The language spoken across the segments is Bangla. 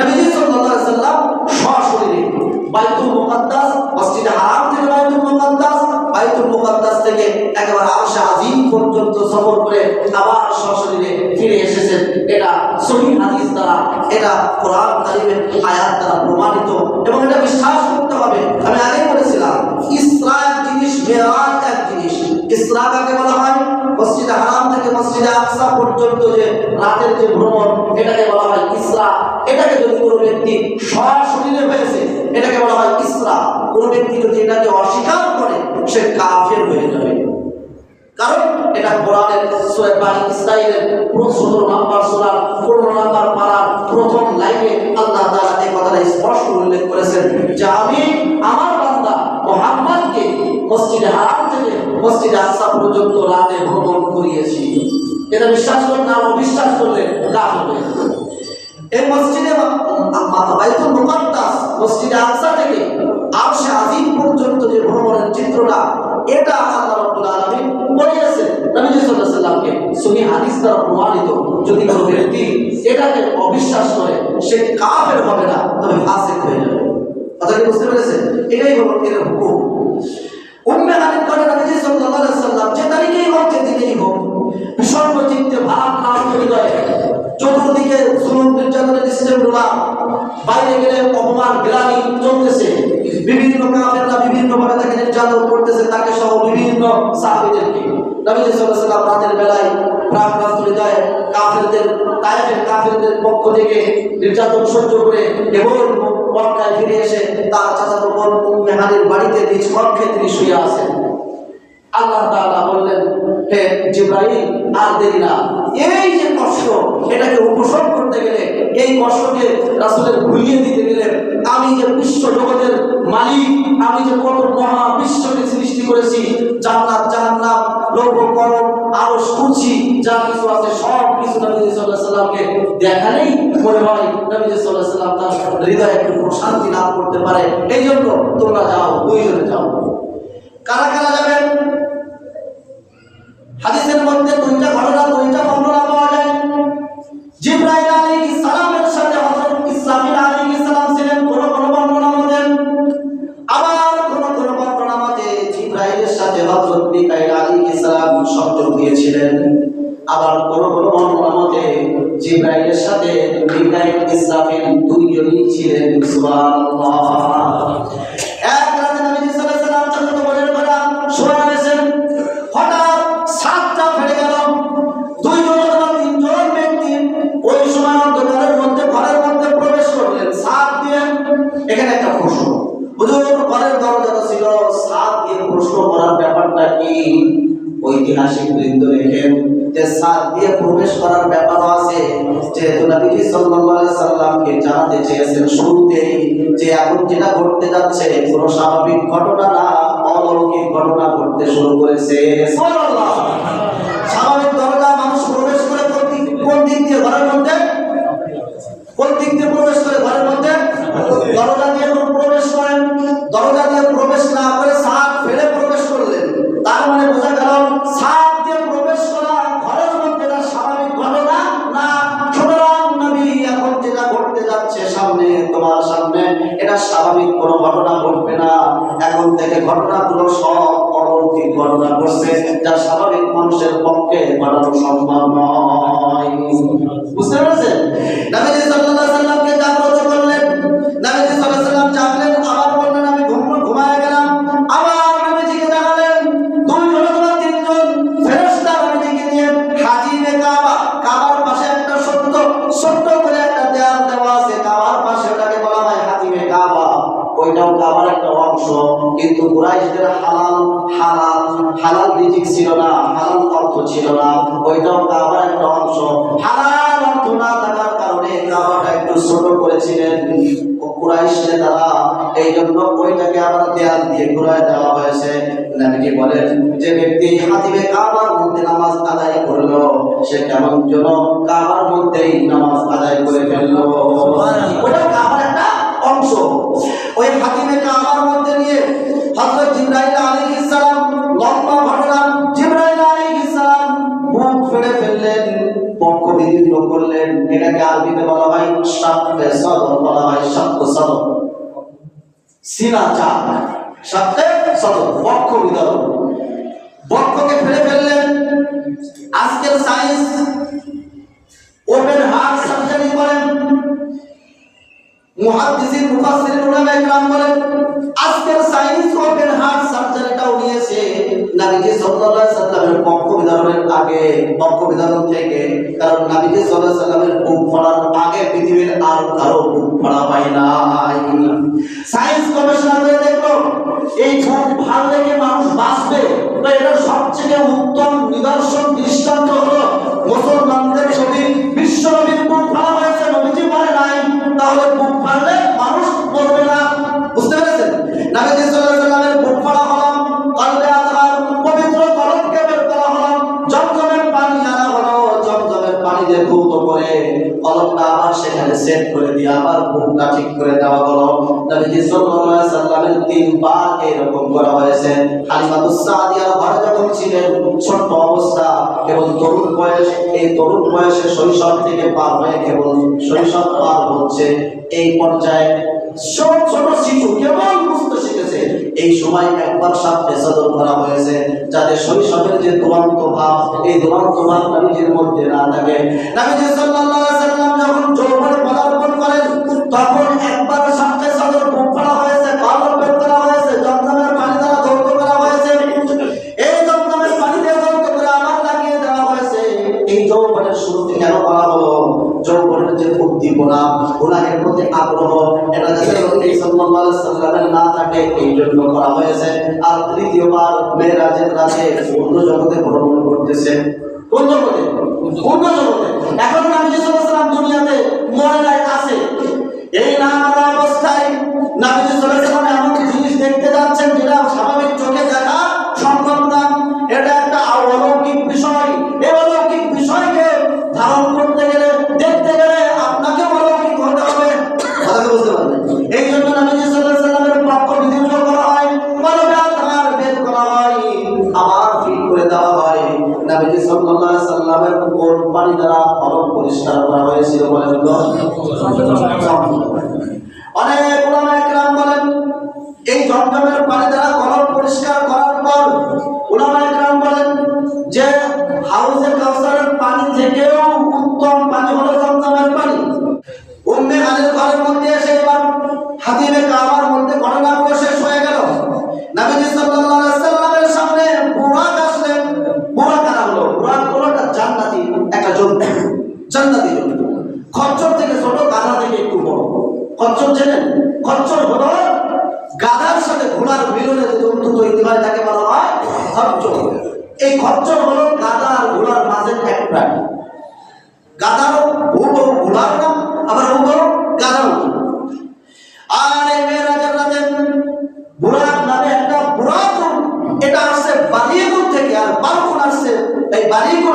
নবীজি সাল্লাল্লাহু আলাইহি সাল্লাম সশরীরে বাইতুল মুকাদ্দাস, মসজিদ হারাম থেকে বাইতুল মুকাদ্দাস। বাইতুল মুকাদ্দাস থেকে একেবারে আরশে আজিম পর্যন্ত সফর করে আবার সশরীরে ফিরে এসেছেন। এটা সহিহ হাদিস দ্বারা, এটা কোরআন কারিমের আয়াত দ্বারা প্রমাণিত এবং এটা বিশ্বাস করতে হবে। আমি আগেই বলেছিলাম ইসরা জিনিস, মেরাজ এক জিনিস। ইসরা কাকে বলা হয়? মসজিদ হারাম থেকে মসজিদ আকসা পর্যন্ত যে রাতের যে ভ্রমণ, এটাকে বলা হয় ইসরা। এটাকে যদি কোনো ব্যক্তি সশরীরে হয়েছে, এটাকে বলা হয় ইসরা। কোনো ব্যক্তি যদি এটাকে অস্বীকার করে, সে কাফের হয়ে যাবে। কারণ এটা কোরআনের 17 নাম্বার 15 নাম্বার পারার প্রথম লাইনে আল্লাহ তাআলা এই কথাটা স্পষ্ট উল্লেখ করেছেন যে আমি, আমার বান্দা মুহাম্মদকে মসজিদে হারাম থেকে মসজিদে আকসা পর্যন্ত রাতে ভ্রমণ করিয়েছি। এটা বিশ্বাস করলে না অবিশ্বাস করলে হয়ে যাবে। এই মসজিদে বাইতুল মুকাদ্দাস মসজিদে আকসা থেকে আরশে আজিম পর্যন্ত যে ভ্রমণের চিত্রটা, এটা আল্লাহ আলামিন নবী সাল্লাল্লাহু সহি হাদিস দ্বারা প্রমাণিত, যদি কোনো ব্যক্তি এটাকে অবিশ্বাস করে, সে কাফের হবে না, তবে ফাসিক হয়ে যাবে। বুঝতে পেরেছেন? এটাই হলো এর হুকুম। উম্মে হানিফ করে নবী সাল্লাল্লাহু আলাইহি সাল্লাম যে তারিখেই হোক, যে দিনেই হোক, সর্বচিত্তে ভাব না হৃদয়ে চতুর্দিকে জুলুম নির্যাতনের সিস্টেমগুলা বাইরে গেলে অপমান, গ্লানি চলতেছে। বিভিন্ন কাফেররা বিভিন্ন তাকে নির্যাতন করতেছে, তাকে সহ বিভিন্ন সাহাবীদেরকে। নবী সাল্লাল্লাহু সাল্লাম রাতের বেলায় পক্ষ থেকে এবং ফিরে এসে তার চাচাতো বোন বাড়িতে নিজ কক্ষে শুয়ে আছেন। আল্লাহ তাআলা বললেন, হে জিব্রাইল, আর দেরি না। এই যে কষ্ট, এটাকে উপশম করতে গেলে, এই কষ্টকে রাসূলের ভুলিয়ে দিতে গেলে আমি যে বিশ্ব জগতের মালিক, আমি যে কত মহা বিশ্বকে সৃষ্টি করেছি, জান্নাত, জাহান্নাম করম আরও যা কিছু আছে, সব কিছু নবী দেখালেই মনে হয় নবী সাল্লাম তার হৃদয়ে একটু লাভ করতে পারে। এই জন্য তোমরা যাও, দুইজনে যাও। কারা কারা যাবেন? হাদিসের মধ্যে দুইটা ঘটনা, দুইটা বর্ণনা পাওয়া যায়। জিব্রাইল আবার কোন কোন মতে জিব্রাইলের সাথে মিকাইল ইসরাফিল দুইজনই ছিলেন সুবহানাল্লাহ। ঐতিহাসিক বৃন্দ লেখেন যে সাত দিয়ে প্রবেশ করার ব্যাপারও আছে। যেহেতু নবীজি সাল্লাল্লাহু সাল্লামকে জানাতে চেয়েছেন যে এখন যেটা ঘটতে যাচ্ছে, কোনো স্বাভাবিক ঘটনা না, অলৌকিক ঘটনা ঘটতে শুরু করেছে। স্বাভাবিক মানুষ প্রবেশ করে কোন দিক দিয়ে? ঘরের মধ্যে? কোন দিক দিয়ে প্রবেশ করে ঘরের মধ্যে? দরজা দিয়ে প্রবেশ করেন। দরজা দিয়ে যেটা ঘটতে যাচ্ছে সামনে, তোমার সামনে, এটা স্বাভাবিক, কোনো ঘটনা ঘটবে না। এখন থেকে ঘটনাগুলো সব অলৌকিক ঘটনা ঘটবে, যা স্বাভাবিক মানুষের পক্ষে ঘটানো সম্ভব নয়। বুঝতে পেরেছেন? ওইটাও কাবার একটা অংশ। কিন্তু কুরাইশদের হালাল হালাল হালাল রিজিক ছিল না হালাল অর্থ ছিল না। ওইটাও কাবার একটা অংশ। হালাল অর্থ না থাকার কারণে কাবাটা একটু ছোট করেছিলেন। কুরাইশ নেতারা এই জন্য ওইটাকে আবার দেয়াল দিয়ে ঘুরায় দেওয়া হয়েছে। নবীজি বলেন যে ব্যক্তি হাতিবে কাবার মধ্যে নামাজ আদায় করল সে কেমন যেন কাবার মধ্যেই নামাজ আদায় করে ফেলল। ওটা কাবার ওই হাতিমে কাবার মধ্যে নিয়ে হযরত জিবরাইল আলাইহিস সালাম লম্বা ঘটনা। জিবরাইল আলাইহিস সালাম মুখ ফেড়ে ফেললেন, পক্ষ বিদীর্ণ করলেন। এটাকে আরবিতে বলা হয় সদ সদর, বলা হয় সত্য সদর। সিনা চাপ সত্যে সদর বক্ষ বিতরণ বক্ষকে ফেলে ফেললেন। আজকের সায়েন্স ওপেন হার্ট সার্জারি করেন। মুহাদ্দিসিন মুফাসসিরিন বলেন, আজকের সায়েন্স ওপেন হার্ট সার্জারিটাও নিয়েছে নবীজি সাল্লাল্লাহু আলাইহি সাল্লামের বিধারণের আগে, পক্ষ বিধারণ থেকে, কারণ নবীজি সাল্লাল্লাহু আলাইহি সাল্লামের আগে পৃথিবীর আর কারও বুক ফাড়া পায় নাই। সায়েন্স গবেষণা করে এই বুক ফাড়লে জমজমের পানি দিয়ে ধৌত করে কলমটা আবার সেখানে সেট করে দিয়ে আবার ঠিক করে দেওয়া হলো। নবীজি সাল্লাল্লাহু তিনবার এরকম করা হয়েছে। ঘরে যখন ছিলেন অবস্থা এবং তরুণ বয়স, এই তরুণ বয়সে শৈশব থেকে পার হয়ে কেবল শৈশব পার হচ্ছে। এই পর্যায়ে ছোট ছোট শিশু কেবল এই সময় একবার সাথে সদর করা হয়েছে, যাতে শৈশবের যে দুরন্ত ভাব, এই দুরন্ত ভাব নিজের মধ্যে না থাকে। সাল্লাল্লাহু আলাইহি সাল্লাম যখন পদার্পণ করেন, তখন একবার সাথে না এই জন্য করা হয়েছে। আর তৃতীয়বার মেয়েরাজের রাতে অন্য জগতে ভ্রমণ করতেছে। কোন জগতে? অন্য জগতে। এখন আলাইহি সাল্লাম দুনিয়াতে মরে নাই, আছে। এই না মারা অবস্থায় নবী Allah খচ্চর চেনেন খচ্চর হলো গাধার সাথে ঘোড়ার মিলনে যে জন্তু তৈরি হয়, তাকে বলা হয় খচ্চর। এই খচ্চর হলো গাধা আর ঘোড়ার মাঝে এক প্রাণী। গাধারও হুবহু ঘোড়ার নাম, আবার হুবহু গাধারও আর এই মেয়েরাজের রাতে বুড়াক নামে একটা পুরাতন, এটা আসছে বালিগুন থেকে আর বালকুন আসছে, এই বালিগুন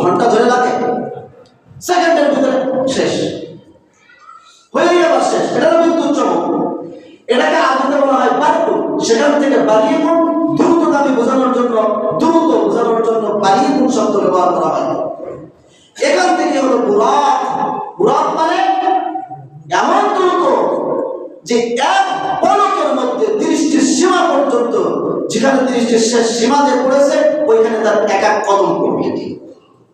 ঘণ্টা ধরে লাগে। সেকেন্ডের ভিতরে শেষ। হয়ে শেষ। চমক। এটাকে বলা হয় সেখান থেকে বালিগুন দ্রুতগামী বোঝানোর জন্য, দ্রুত বোঝানোর জন্য শব্দ ব্যবহার করা হয়। এখান থেকে হলো বুরাক। বুরাক মানে এমন দ্রুত যে এক পলকের মধ্যে দৃষ্টির সীমা পর্যন্ত, যেখানে দৃষ্টির শেষ সীমা যে পড়েছে, ওইখানে তার এক এক কদম পড়বে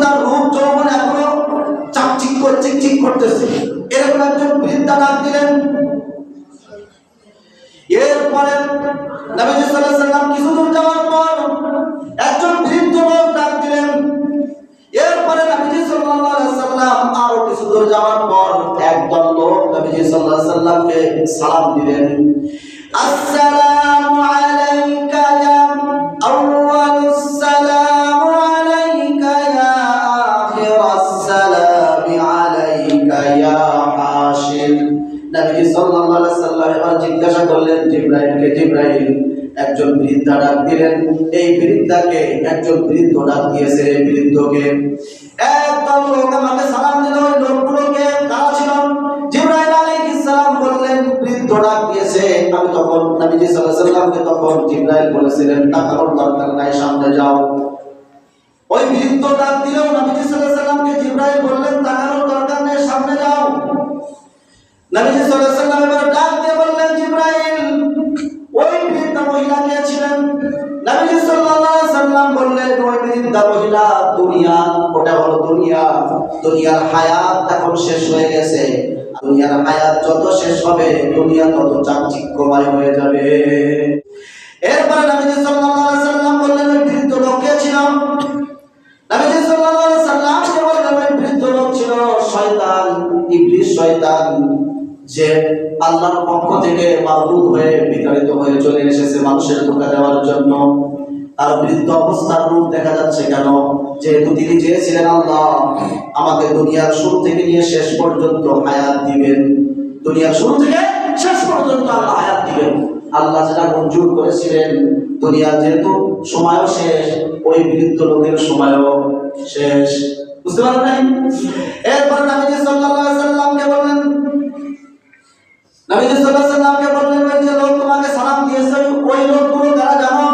তার রূপ যৌবন এখনও চাকচিক করে চিকচিক করতেছে। এরকম একজন বৃদ্ধা ডাক দিলেন। এরপরে নবীজি কিছু দূর যাওয়ার পর একজন বৃদ্ধ লোক ডাক দিলেন। এরপরে নবীজি আরও কিছু দূর যাওয়ার পর একদল লোক নবীজি সাল্লাল্লাহু সাল্লামকে সালাম দিলেন। আসসালামু আলাইকা ইয়া জিজ্ঞাসা করলেন, জিব্রাইলকে জিব্রাইল, একজন বৃদ্ধা ডাক দিলেন। এই বৃদ্ধাকে একজন বৃদ্ধ ডাক দিয়েছে, এই বৃদ্ধকে, একদল লোক আমাকে সালাম দিল, ওই লোকগুলোকে কারা ছিল? জিব্রাইল আলাইহিস সালাম বললেন, বৃদ্ধ ডাক দিয়েছে। আমি তখন, নবীজি সাল্লাল্লাহু আলাইহি সাল্লামকে তখন জিব্রাইল বলেছিলেন তাকানোর দরকার নাই, সামনে যাও। ওই বৃদ্ধ ডাক দিলেও নবীজি সাল্লাল্লাহু আলাইহি সাল্লামকে জিব্রাইল বললেন তাকানোর দরকার নেই, সামনে যাও। নবীজি সাল্লাল্লাহু আলাইহি ডাক দিয়ে বললেন, জিব্রাইল। ওই বৃদ্ধা মহিলা কে ছিলেন নবীজি সাল্লাল্লাহু আলাইহি সাল্লাম বললেন, ওই বৃদ্ধা মহিলা, দুনিয়া, ওটা হলো দুনিয়া। দুনিয়ার হায়াত এখন শেষ হয়ে গেছে। দুনিয়ার হায়াত যত শেষ হবে, দুনিয়া তত চাকচিক্যময় হয়ে যাবে। এরপরে নবীজি সাল্লাল্লাহু আলাইহি সাল্লাম বললেন, ওই বৃদ্ধ লোক কে ছিল? নবীজি সাল্লাল্লাহু আলাইহি সাল্লাম বললেন, ওই বৃদ্ধ লোক ছিল শয়তান, ইবলিস শয়তান। যে আল্লাহর পক্ষ থেকে মাবুদ হয়ে, বিতাড়িত হয়ে চলে এসেছে মানুষের ধোকা দেওয়ার জন্য। তার বৃদ্ধ অবস্থার রূপ দেখা যাচ্ছে কেন? যেহেতু তিনি চেয়েছিলেন আল্লাহ আমাকে দুনিয়ার শুরু থেকে নিয়ে শেষ পর্যন্ত হায়াত দিবেন। দুনিয়ার শুরু থেকে শেষ পর্যন্ত আল্লাহ হায়াত দিবেন। আল্লাহ যেটা মঞ্জুর করেছিলেন, দুনিয়ার যেহেতু সময়ও শেষ, ওই বৃদ্ধ লোকের সময়ও শেষ। বুঝতে পারেন নাই এরপর নবীজি সাল্লাল্লাহু আলাইহি সাল্লামকে বললেন নবীজি সাল্লাল্লাহু আলাইহি সাল্লামকে বললেন যে লোক তোমাকে সালাম দিয়েছে, ওই লোকগুলো কারা জানো?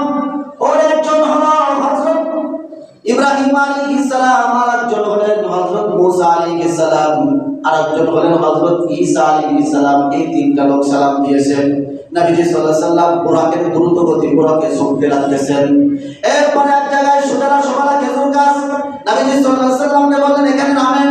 ওর একজন হলো হযরত ইব্রাহিম আলাইহিস সালাম, আর একজন হলেন হযরত মুসা আলাইহিস সালাম, আর একজন হলেন হযরত ঈসা আলাইহিস সালাম। এই তিনটা লোক সালাম দিয়েছেন। নবীজি সাল্লাল্লাহু আলাইহি সাল্লাম বুরাকের দ্রুত গতি বুরাকে ছুটতে লাগতেছেন এরপরে এক জায়গায় সুজানা সমালা খেজুর গাছ নবীজি সাল্লাল্লাহু আলাইহি সাল্লামকে বললেন, এখানে নামেন।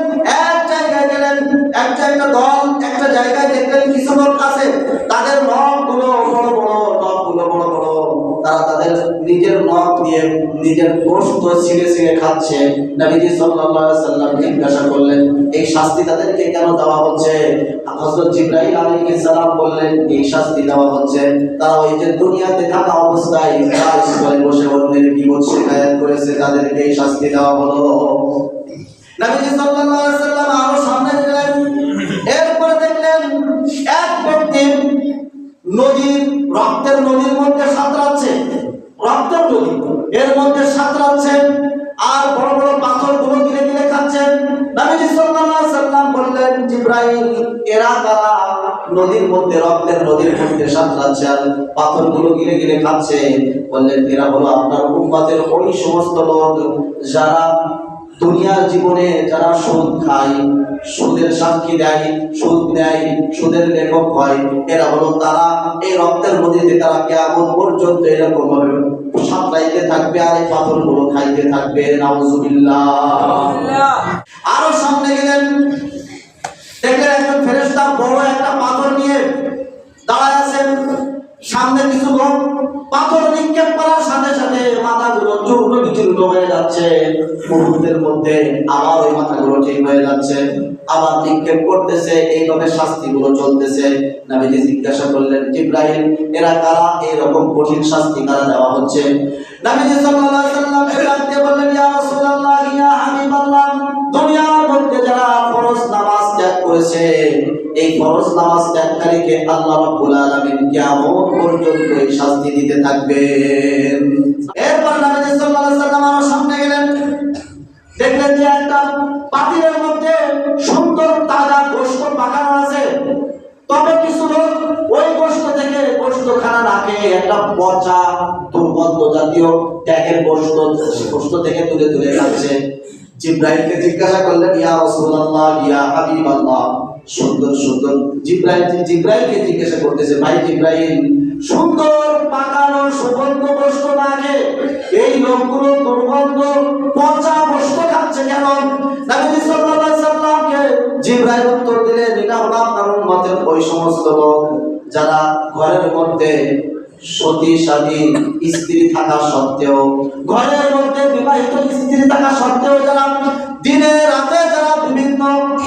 গেলেন এক জায়গা দল, একটা জায়গায় দেখলেন কিছু লোক আছে, তাদের বড় বড় বড় বড়। তারা তাদের নিজের নখ দিয়ে নিজের গোশত ছিঁড়ে ছিঁড়ে খাচ্ছে। নবীজি সাল্লাল্লাহু সাল্লাম জিজ্ঞাসা করলেন, এই শাস্তি তাদেরকে কেন দেওয়া হচ্ছে? আলাইহিস সালাম বললেন, এই শাস্তি দেওয়া হচ্ছে। তারা ওই যে দুনিয়াতে থাকা অবস্থায় স্কুলে বসে অন্যের বিপদ শিকায়ত করেছে, তাদেরকে এই শাস্তি দেওয়া হলো। নবীজি সাল্লাল্লাহু আলাইহি সাল্লাম আরও নদীর, রক্তের নদীর মধ্যে সাঁতরাচ্ছে। রক্তের নদী, এর মধ্যে সাঁতরাচ্ছেন আর বড় বড় পাথরগুলো গিলে গিলে খাচ্ছেন নবীজি সাল্লাল্লাহু সাল্লাম বললেন, জিব্রাইল, এরা কারা নদীর মধ্যে, রক্তের নদীর মধ্যে সাঁতরাচ্ছে আর পাথরগুলো গিলে গিলে খাচ্ছে। বললেন, এরা হলো আপনার উম্মতের ওই সমস্ত লোক যারা দুনিয়ার জীবনে যারা সুদ খায় সুদের সাক্ষী দেয় সুদ নেয় সুদের লেখক হয় এরা হলো তারা এই রক্তের নদীতে তারা কেমন পর্যন্ত এরকম ভাবে সাঁতরাইতে থাকবে আর এই পাথরগুলো খাইতে থাকবে। নাউজুবিল্লাহ। আরও সামনে গেলেন। মুহূর্তের মধ্যে আবার ওই মাথাগুলো ঠিক হয়ে যাচ্ছে, আবার নিক্ষেপ করতেছে, এইভাবে শাস্তিগুলো চলতেছে। নবীজি জিজ্ঞাসা করলেন জিব্রাহিম এরা কারা? এরকম কঠিন শাস্তি কারা দেওয়া হচ্ছে? নবীজি সাল্লাল্লাহু আলাইহি বললেন, ইয়া রাসূলুল্লাহ, ইয়া হাবিবাল্লাহ, দুনিয়ার মধ্যে যারা ফরজ নামাজ ত্যাগ করেছে, এই ফরজ নামাজ ত্যাগকারীকে আল্লাহ রাব্বুল আলামিন কিয়ামত পর্যন্ত এই শাস্তি দিতে থাকবেন। এরপর নবী সাল্লাল্লাহু আলাইহি দেখলেন যে একটা পাতিলের মধ্যে সুন্দর তাজা গোশত পাকানো আছে। তবে কিছু লোক ওই গোশত থেকে গোশত খানা খেয়ে একটা পচা, দুর্গন্ধ জাতীয় ট্যাগের গোশত গোশত থেকে তুলে তুলে খাচ্ছে। জিব্রাইলকে জিজ্ঞাসা করলেন, ইয়া রাসূলুল্লাহ, ইয়া হাবিবাল্লাহ। সুন্দর সুন্দর জিব্রাইল, জিব্রাইলকে জিজ্ঞাসা করতেছে, ভাই জিব্রাইল সুন্দর, পাকানো, সুগন্ধ গোশত না এই লোকগুলো দুর্গন্ধ, পচা গোশত খাচ্ছে কেন? নবী সাল্লাল্লাহু উত্তর দিলেন, এটা হলো আপনার ওই সমস্ত লোক যারা ঘরের মধ্যে সতী সাদী স্ত্রী থাকা সত্ত্বেও ঘরের মধ্যে বিবাহিত স্ত্রী থাকা সত্ত্বেও যারা দিনে রাতে যারা বিভিন্ন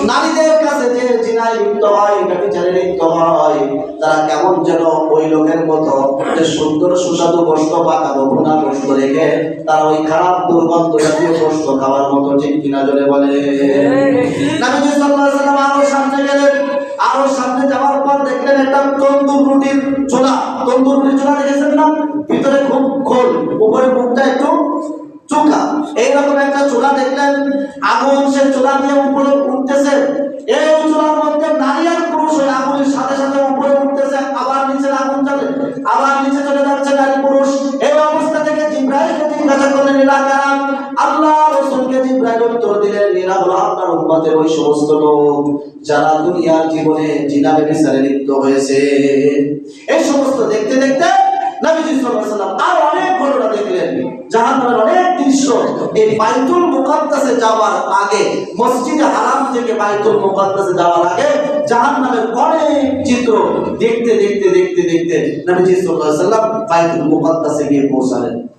নারীদের কাছে যে জিনায় লিপ্ত হয় ব্যভিচারে লিপ্ত হয়? তারা কেমন যেন ওই লোকের মতো যে সুন্দর সুস্বাদু গোস্ত পাকানো ভুনা গোস্ত রেখে তারা ওই খারাপ দুর্গন্ধ জাতীয় গোস্ত খাওয়ার মতো ঠিক কিনা জলে বলে? নবীজি সাল্লাল্লাহু আলাইহি ওয়াসাল্লাম সামনে গেলেন। আরও সামনে যাওয়ার পর দেখলেন একটা তন্দুর রুটির চোলা তন্দুর রুটির চোলা দেখেছেন না? ভিতরে খুব খোল, উপরে মুখটা একটু চোখা। এইরকম একটা চোলা দেখলেন, আগুন, সে চোলা দিয়ে উপরে উঠতেছে। এই চোলার মধ্যে নারী আর পুরুষ আগুনের সাথে সাথে উপরে উঠতেছে, আবার নিচে আগুন জ্বলে, আবার নিচে চলে যাচ্ছে নারী পুরুষ উত্তর দিলেন এরা আপনার উম্মতের ওই সমস্ত লোক যারা দুনিয়ার জীবনে জিনা ব্যভিচারে লিপ্ত হয়েছে। এই সমস্ত দেখতে দেখতে অনেক চিত্র দেখতে দেখতে দেখতে দেখতে নবীজি ওয়াসাল্লাম বাইতুল মুকাদ্দাসে গিয়ে পৌঁছালেন।